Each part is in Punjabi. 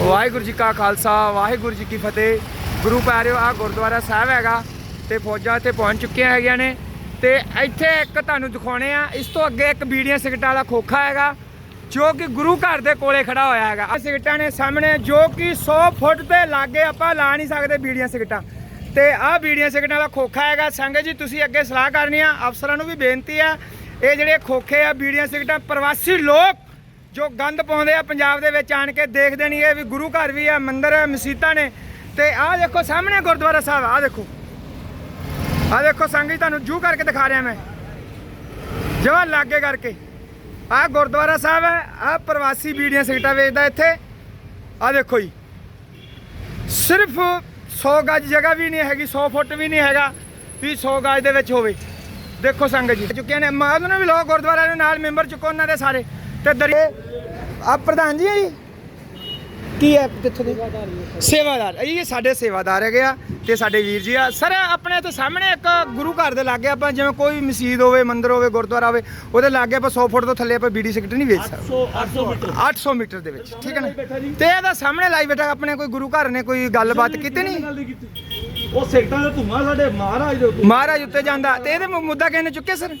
ਵਾਹਿਗੁਰੂ ਜੀ ਕਾ ਖਾਲਸਾ, ਵਾਹਿਗੁਰੂ ਜੀ ਕੀ ਫਤਿਹ। ਗੁਰੂ ਪਿਆਰਿਓ ਆ ਗੁਰਦੁਆਰਾ ਸਾਹਿਬ ਹੈਗਾ ਤੇ ਫੌਜਾਂ ਇੱਥੇ ਪਹੁੰਚ ਚੁੱਕੀਆਂ ਹੈਗੀਆਂ ਨੇ। ਤੇ ਇੱਥੇ ਇੱਕ ਤੁਹਾਨੂੰ ਦਿਖਾਉਣੇ ਆ, ਇਸ ਤੋਂ ਅੱਗੇ ਇੱਕ ਬੀੜੀਆਂ ਸਿਗਟਾਂ ਵਾਲਾ ਖੋਖਾ ਹੈਗਾ, ਜੋ ਕਿ ਗੁਰੂ ਘਰ ਦੇ ਕੋਲੇ ਖੜਾ ਹੋਇਆ ਹੈਗਾ। ਆ ਸਿਗਟਾਂ ਨੇ ਸਾਹਮਣੇ ਜੋ ਕਿ 100 ਫੁੱਟ ਦੇ ਲਾਗੇ ਆਪਾਂ ਲਾ ਨਹੀਂ ਸਕਦੇ ਬੀੜੀਆਂ ਸਿਗਟਾਂ ਤੇ ਆਹ ਬੀੜੀਆਂ ਸਿਗਟਾਂ ਵਾਲਾ ਖੋਖਾ ਹੈਗਾ। ਸੰਗਤ ਜੀ, ਤੁਸੀਂ ਅੱਗੇ ਸਲਾਹ ਕਰਨੀ ਆ, ਅਫਸਰਾਂ ਨੂੰ ਵੀ ਬੇਨਤੀ ਆ, ਇਹ ਜਿਹੜੇ ਖੋਖੇ ਆ, ਬੀੜੀਆਂ ਸਿਗਟਾਂ ਪ੍ਰਵਾਸੀ ਲੋਕ ਜੋ ਗੰਦ ਪਾਉਂਦੇ ਆ ਪੰਜਾਬ ਦੇ ਵਿੱਚ ਆਣ ਕੇ ਦੇਖਦੇ ਨਹੀਂ ਇਹ ਵੀ ਗੁਰੂ ਘਰ ਵੀ ਆ, ਮੰਦਿਰ ਹੈ ਮਸੀਤਾਂ ਨੇ। ਤੇ ਆਹ ਦੇਖੋ ਸਾਹਮਣੇ ਗੁਰਦੁਆਰਾ ਸਾਹਿਬ, ਆਹ ਦੇਖੋ। ਆਹ ਦੇਖੋ ਸੰਗਤ ਜੀ, ਤੁਹਾਨੂੰ ਜੂ ਕਰਕੇ ਦਿਖਾ ਰਿਹਾ ਮੈਂ। ਜਵਾ ਲਾਗੇ ਕਰਕੇ। ਆਹ ਗੁਰਦੁਆਰਾ ਸਾਹਿਬ ਹੈ ਆਹ ਪ੍ਰਵਾਸੀ ਬੀੜੀਆਂ ਸਿਗਟਾਂ ਵੇਚਦਾ ਇੱਥੇ। ਆਹ ਦੇਖੋ ਜੀ। ਸਿਰਫ 100 ਗਜ ਜਗ੍ਹਾ ਵੀ ਨਹੀਂ ਹੈਗੀ 100 ਫੁੱਟ ਵੀ ਨਹੀਂ ਹੈਗਾ, ਵੀ 100 ਗਜ ਦੇ ਵਿੱਚ ਹੋਵੇ। ਦੇਖੋ ਸੰਗਤ ਜੀ। ਚੁੱਕੇ ਨੇ, ਮਾਂ ਉਹਨਾਂ ਵੀ ਲੋਕ ਗੁਰਦੁਆਰਾ ਦੇ ਨਾਲ ਮੈਂਬਰ ਚੁੱਕੋ ਉਹਨਾਂ ਦੇ ਸਾਰੇ। ਤੇ ਦਰੀ ਆ ਪ੍ਰਧਾਨ ਜੀ ਹੈ ਜੀ ਕੀ ਹੈ ਕਿੱਥੋਂ ਦੇ? ਸੇਵਾਦਾਰ। ਇਹ ਸਾਡੇ ਸੇਵਾਦਾਰ ਹੈਗੇ ਆ ਤੇ ਸਾਡੇ ਵੀਰ ਜੀ ਆ। ਸਰ ਆਪਣੇ ਇੱਥੇ ਸਾਹਮਣੇ ਇੱਕ ਗੁਰੂ ਘਰ ਦੇ ਲਾਗੇ ਆਪਾਂ ਜਿਵੇਂ ਕੋਈ ਮਸਜਿਦ ਹੋਵੇ ਮੰਦਿਰ ਹੋਵੇ ਗੁਰਦੁਆਰਾ ਹੋਵੇ ਉਹਦੇ ਲਾਗੇ ਆਪਾਂ 100 ਫੁੱਟ ਤੋਂ ਥੱਲੇ ਆਪਾਂ ਬੀੜੀ ਸਿਗਰਟ ਨਹੀਂ ਵੇਚ ਸਕਦੇ। 800 800 ਮੀਟਰ। 800 ਮੀਟਰ ਦੇ ਵਿੱਚ ਠੀਕ ਹੈ ਨਾ? ਤੇ ਇਹਦਾ ਸਾਹਮਣੇ ਲਾਈ ਬੈਠਾ ਆਪਣੇ ਕੋਈ ਗੁਰੂ ਘਰ ਨੇ ਕੋਈ ਗੱਲਬਾਤ ਕੀਤੀ ਨਹੀਂ? ਉਹ ਸੇਕਟਾਂ ਦਾ ਧੂਆਂ ਸਾਡੇ ਮਹਾਰਾਜ ਦੇ ਉੱਤੇ। ਮਹਾਰਾਜ ਉੱਤੇ ਜਾਂਦਾ। ਤੇ ਇਹਦੇ ਮੁੱਦਾ ਕਿਹਨੇ ਚੁੱਕਿਆ ਸਰ?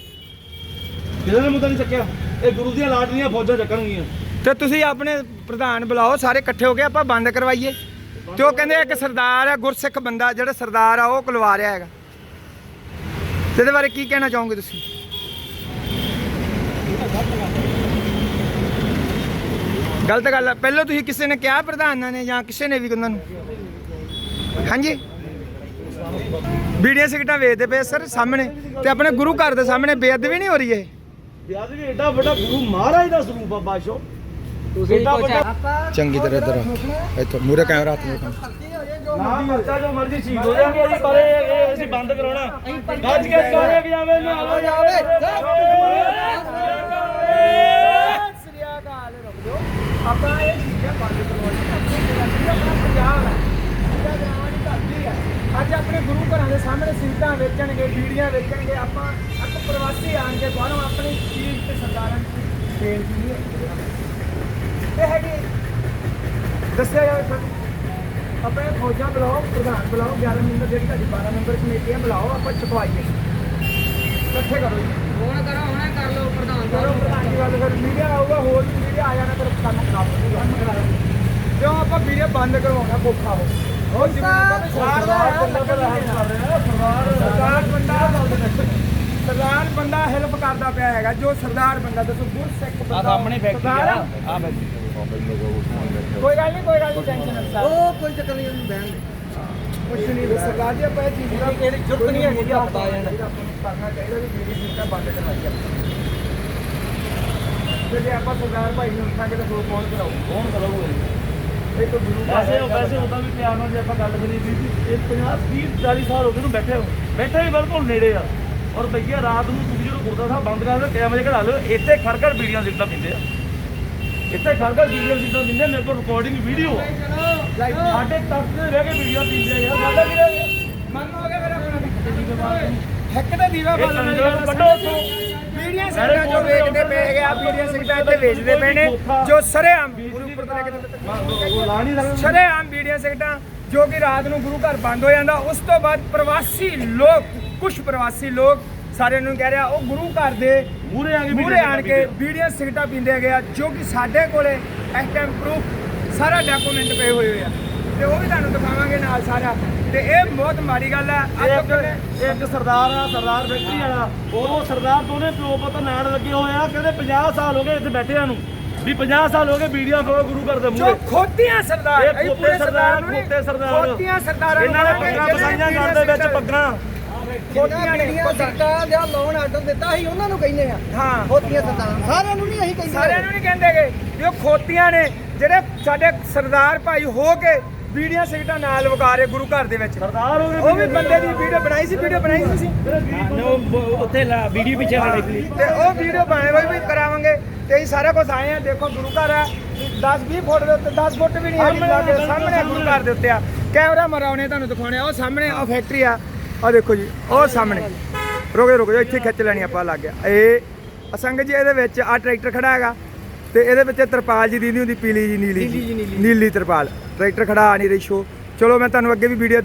ਕਿਸੇ ਨੇ ਮੁੱਦਾ ਨਹੀਂ ਚੱਕਿਆ। ਇਹ ਗੁਰੂ ਦੀਆਂ ਲਾਡਲੀਆਂ ਫੌਜਾਂ ਚੱਕਣਗੀਆਂ। ਤੇ ਤੁਸੀਂ ਆਪਣੇ ਪ੍ਰਧਾਨ ਬੁਲਾਓ, ਸਾਰੇ ਇਕੱਠੇ ਹੋ ਕੇ ਆਪਾਂ ਬੰਦ ਕਰਵਾਈਏ। ਤੇ ਉਹ ਕਹਿੰਦੇ ਇੱਕ ਸਰਦਾਰ ਆ, ਗੁਰਸਿੱਖ ਬੰਦਾ, ਜਿਹੜਾ ਸਰਦਾਰ ਆ, ਉਹ ਕੁਲਵਾ ਰਿਹਾ ਹੈਗਾ। ਤੇ ਇਹਦੇ ਬਾਰੇ ਕੀ ਕਹਿਣਾ ਚਾਹੋਗੇ ਤੁਸੀਂ? ਗਲਤ ਗੱਲ ਆ। ਪਹਿਲਾਂ ਤੁਸੀਂ ਕਿਸੇ ਨੇ ਕਿਹਾ ਪ੍ਰਧਾਨਾਂ ਨੇ ਜਾਂ ਕਿਸੇ ਨੇ ਵੀ ਉਹਨਾਂ ਨੂੰ? ਹਾਂਜੀ? ਬੀੜੀਆਂ ਸਿਗਟਾਂ ਵੇਚਦੇ ਪਏ ਸਰ, ਸਾਹਮਣੇ। ਤੇ ਆਪਣੇ ਗੁਰੂ ਘਰ ਦੇ ਸਾਹਮਣੇ ਬੇਅਦਬੀ ਨਹੀਂ ਹੋ ਰਹੀ ਇਹ? ਯਾਦ ਵੀ ਐਡਾ ਵੱਡਾ ਗੁਰੂ ਮਹਾਰਾਜ ਦਾ ਸਰੂਪ ਆ ਬਾਦਸ਼ਾਹ। ਤੁਸੀਂ ਐਡਾ ਵੱਡਾ ਚੰਗੀ ਤਰ੍ਹਾਂ ਇੱਧਰ ਇੱਥੋਂ ਮੂਰੇ ਕੈਮਰਾ ਹੱਥ ਨੂੰ ਨਾ ਮਰਦਾ ਜੋ ਮਰਜ਼ੀ ਸ਼ਹੀਦ ਹੋ ਜਾਣਗੇ ਅਸੀਂ ਪਰ ਇਹ ਇਹ ਅਸੀਂ ਬੰਦ ਕਰਾਉਣਾ। ਗੱਜ ਕੇ ਕਿ ਜਾਵੇ ਨਾ ਜਾਵੇ ਆਪਾਂ ਇਹ ਚੀਜ਼ਾਂ ਬੰਦ ਕਰਵਾਉਣੀਆਂ ਆਪਣਾ ਪੰਜਾਬ ਹੈ। ਜਿਹੜਾ ਗਰਾਵਾਂ ਦੀ ਧਰਤੀ ਹੈ। ਅੱਜ ਆਪਣੇ ਗੁਰੂ ਘਰਾਂ ਦੇ ਸਾਹਮਣੇ ਸਿੱਧਾਂ ਵੇਚਣਗੇ ਬੀੜੀਆਂ ਵੇਚਣਗੇ ਆਪਾਂ ਪ੍ਰਵਾਸੀ ਆਣ ਕੇ ਬਾਹਰੋਂ ਆਪਣੀ ਚੀਜ਼ ਤੇ ਸਰਦਾਰਾਂ ਦੀ ਬੇਨਤੀ ਹੈ। ਇਹ ਹੈਗੀ ਦੱਸਿਆ ਜਾਵੇ ਸਾਨੂੰ ਆਪਣੇ ਫੌਜਾਂ ਬੁਲਾਓ ਪ੍ਰਧਾਨ ਬੁਲਾਓ 11 ਨੰਬਰ ਜਿਹੜੀ ਤੁਹਾਡੀ 12 ਨੰਬਰ ਕਮੇਟੀ ਹੈ ਬੁਲਾਓ ਆਪਾਂ ਚੁਕਵਾਈਏ ਇਕੱਠੇ ਕਰੋ ਜੀ। ਹੁਣ ਕਰੋ ਹੁਣੇ ਕਰ ਲਓ ਪ੍ਰਧਾਨ ਕਰੋ ਪ੍ਰਧਾਨ ਜੀ ਵੱਲ ਫਿਰ ਮੀਡੀਆ ਆਊਗਾ ਹੋਰ ਵੀ ਮੀਡੀਆ ਆ ਜਾਣਾ ਫਿਰ ਕੰਮ ਖਰਾਬ ਹੋ ਜਾਊਗਾ। ਕਿਉਂ ਆਪਾਂ ਵੀਡੀਓ ਬੰਦ ਕਰਵਾਉਣਾ ਕੋਖਾ ਹੋ? ਹੋਰ ਜਿਵੇਂ ਬੰਦਾ ਸਰਦਾਰ ਬੰਦਾ ਸਰਦਾਰ ਬੰਦਾ ਹੈਲਪ ਕਰਦਾ ਪਿਆ ਹੈਗਾ ਜੋ ਸਰਦਾਰ ਬੰਦਾ ਦੱਸੋ ਗੁਰਸਿੱਖ ਬੰਦਾ ਸਾਹਮਣੇ ਫੈਕਟਰੀ ਆ। ਆ? ਕੋਈ ਗੱਲ ਨਹੀਂ ਕੋਈ ਗੱਲ ਨਹੀਂ ਟੈਨਸ਼ਨ ਨਾ ਲਓ। ਉਹ ਕੋਈ ਚੱਕਰ ਨਹੀਂ ਉਹਨੂੰ ਬਹਿਣ ਦੇ। ਕੁਛ ਨਹੀਂ ਸਰਕਾਰ ਜੀ ਆਪਾਂ ਇਹ ਚੀਜ਼ ਦਾ ਇਹਦੀ ਜ਼ਰੂਰਤ ਨਹੀਂ ਹੈਗੀ ਆਪਾਂ ਬਤਾ ਜਾਣਾ। ਕਰਨਾ ਚਾਹੀਦਾ ਵੀ ਜਿਹੜੀ ਚੀਜ਼ਾਂ ਬੰਦ ਕਰਵਾਈ ਆਪਾਂ ਤੇ ਜੇ ਆਪਾਂ ਸਰਦਾਰ ਭਾਈ ਨੂੰ ਉੱਠਾਂਗੇ ਤਾਂ ਹੋਰ ਕੌਣ ਕਰਾਊ? ਕੌਣ ਕਰੋਗੇ ਇਹ ਤਾਂ ਗੁਰੂ ਵੈਸੇ ਵੈਸੇ ਉਹਦਾ ਵੀ ਪਿਆਰ ਨਾਲ ਜੇ ਆਪਾਂ ਗੱਲ ਕਰੀਏ ਵੀ ਇਹ 50 30 40 ਸਾਲ ਹੋ ਗਏ ਨੂੰ ਬੈਠੇ ਹੋ ਬੈਠੇ ਵੀ ਬਿਲਕੁਲ ਨੇੜੇ ਆ। ਔਰ ਭਈਆ ਰਾਤ ਨੂੰ ਤੁਸੀਂ ਜਦੋਂ ਗੁਰਦਾ ਸਾਹਿਬ ਬੰਦ ਕਰਦੇ 3 ਵਜੇ ਘੜਾ ਲਿਓ ਇੱਥੇ ਖੜ ਖੜ ਵੀਡੀਓ ਸਿੱਧਾ ਪਿੰਦੇ ਆ। ਇੱਥੇ ਖੜ ਖੜ ਵੀਡੀਓ ਸਿੱਧਾ ਪਿੰਦੇ ਮੇਰੇ ਕੋਲ ਰਿਕਾਰਡਿੰਗ ਵੀਡੀਓ ਆ। ਸਾਡੇ ਤੱਕ ਦੇ ਰਹਿ ਕੇ ਵੀਡੀਓ ਪਿੰਦੇ ਆ ਯਾਰ ਸਾਡਾ ਕੀ ਰਹਿ ਗਿਆ? ਮੰਨੋਗੇ ਮੇਰਾ ਹੱਕ ਦਾ ਦੀਵਾ ਬਾਲਣ ਕੱਢੋ ਉੱਥੋਂ ਬੀੜੀਆਂ ਸਿਗਰਟਾਂ ਜੋ ਵੇਚਦੇ ਪਏ ਆ ਬੀੜੀਆਂ ਸਿਗਰਟਾਂ ਇੱਥੇ ਵੇਚਦੇ ਪਏ ਨੇ ਜੋ ਸਰੇਆਮ ਤੋਂ ਸਰੇਆਮ ਬੀੜੀਆਂ ਸਿਗਰਟਾਂ ਜੋ ਕਿ ਰਾਤ ਨੂੰ ਗੁਰੂ ਘਰ ਬੰਦ ਹੋ ਜਾਂਦਾ ਉਸ ਤੋਂ ਬਾਅਦ ਪ੍ਰਵਾਸੀ ਲੋਕ ਕੁਝ ਪ੍ਰਵਾਸੀ ਲੋਕ ਸਾਰਿਆਂ ਨੂੰ ਕਹਿ ਰਿਹਾ ਉਹ ਗੁਰੂ ਘਰ ਦੇ ਮੂਰੇ ਆ ਕੇ ਮੂਹਰੇ ਆਣ ਕੇ। ਬੀੜੀਆਂ ਸਿਗਰਟਾਂ ਪੀਂਦੇ ਹੈਗੇ ਆ ਜੋ ਕਿ ਸਾਡੇ ਕੋਲੇ ਇਸ ਟਾਈਮ ਪ੍ਰੂਫ ਸਾਰਾ ਡਾਕੂਮੈਂਟ ਪਏ ਹੋਏ ਆ। ਤੇ ਉਹ ਵੀ ਤੁਹਾਨੂੰ ਦਿਖਾਵਾਂਗੇ ਨਾਲ ਸਾਰਾ। ਤੇ ਇਹ ਬਹੁਤ ਮਾੜੀ ਗੱਲ ਹੈ ਅੱਜ ਇੱਕ ਕੱਲ੍ਹ ਇੱਕ ਸਰਦਾਰ ਆ ਸਰਦਾਰ ਫੈਕਟਰੀ ਵਾਲਾ। ਉਹ ਸਰਦਾਰ ਦੋਨੇ ਪਿਓ ਪੁੱਤ ਨਾੜ ਲੱਗੇ ਹੋਏ ਆ ਕਹਿੰਦੇ 50 ਸਾਲ ਹੋ ਗਏ ਇੱਥੇ ਬੈਠਿਆਂ ਨੂੰ। ਵੀ 50 ਸਾਲ ਹੋ ਗਏ ਵੀਡੀਓ ਕਰੋ ਗੁਰੂ ਘਰ ਦੇ ਮੂਹਰੇ। ਖੋਤੀਆਂ ਸਰਦਾਰ ਇਹ ਖੋਤੇ ਸਰਦਾਰ ਖੋਤੇ ਸਰਦਾਰ। ਖੋਤੀਆਂ ਸਰਦਾਰਾਂ ਇਹਨਾਂ ਨੇ ਪੱਗਾਂ ਜਿਹੜੇ ਬਸਾਈਆਂ ਕਰਦੇ ਵਿੱਚ ਪੱਗਾਂ। ਖੋਤੀਆਂ ਨੇ ਜਿਹੜੀਆਂ ਸਰਕਾਰ ਦਾ ਲੋਨ ਆਰਡਰ ਦਿੱਤਾ ਸੀ ਉਹਨਾਂ ਨੂੰ ਕਹਿੰਦੇ ਆ। ਹਾਂ। ਹੋਤੀਆਂ ਸਰਦਾਰ ਸਾਰਿਆਂ ਨੂੰ ਨਹੀਂ ਅਸੀਂ ਕਹਿੰਦੇ। ਸਾਰਿਆਂ ਨੂੰ ਨਹੀਂ ਕਹਿੰਦੇਗੇ ਵੀ ਉਹ ਖੋਤੀਆਂ ਨੇ ਜਿਹੜੇ ਸਾਡੇ ਸਰਦਾਰ ਭਾਈ ਹੋ ਕੇ ਬੀੜੀਆਂ ਸਿਗਟਾਂ ਨਾਲ ਵਗਾ ਰਹੇ ਗੁਰੂ ਘਰ ਦੇ ਵਿੱਚ। ਸਰਦਾਰ ਹੋ ਗਏ ਉਹ ਵੀ ਬੰਦੇ ਦੀ ਵੀਡੀਓ ਬਣਾਈ ਸੀ ਵੀਡੀਓ ਬਣਾਈ ਸੀ ਤੁਸੀਂ ਉੱਥੇ ਵੀਡੀਓ ਪਿੱਛੇ ਖੜੇ ਸੀ। ਤੇ ਉਹ ਵੀਡੀਓ ਬਣੇ ਹੋਏ ਵੀ ਕਰਾਵਾਂਗੇ। ਤੇ ਅਸੀਂ ਸਾਰਾ ਕੁਝ ਆਏ ਆ ਦੇਖੋ ਗੁਰੂ ਘਰ ਆ। 10 20 ਫੁੱਟ ਦੇ ਉੱਤੇ 10 ਫੁੱਟ ਵੀ ਨਹੀਂ ਹੈਗੀ ਲਾਗੇ ਸਾਹਮਣੇ ਗੁਰੂ ਘਰ ਦੇ ਉੱਤੇ ਆ। ਕੈਮਰਾ ਮਰਾਉਣੇ ਤੁਹਾਨੂੰ ਦਿਖਾਉਣੇ ਆ ਉਹ ਸਾਹਮਣੇ ਉਹ ਫੈਕਟਰੀ ਆ। ਆ ਦੇਖੋ ਜੀ ਉਹ ਸਾਹਮਣੇ। ਰੁਕੋ ਰੁਕੋ ਇੱਥੇ ਖਿੱਚ ਲੈਣੀ ਆਪਾਂ ਲੱਗ ਗਿਆ ਇਹ ਅਸੰਗ ਜੀ ਇਹਦੇ ਵਿੱਚ ਆ ਟਰੈਕਟਰ ਖੜਾ ਹੈਗਾ ਤੇ ਇਹਦੇ ਵਿੱਚ ਤਰਪਾਲ ਜੀ ਦੀ ਹੁੰਦੀ ਪੀਲੀ ਜੀ ਨੀਲੀ ਨੀਲੀ ਤਰਪਾਲ। ਟਰੈਕਟਰ ਖੜਾ ਆ ਨਹੀਂ ਰਹੀ ਸ਼ੋ ਚਲੋ ਮੈਂ ਤੁਹਾਨੂੰ ਅੱਗੇ ਵੀ ਵੀਡੀਓ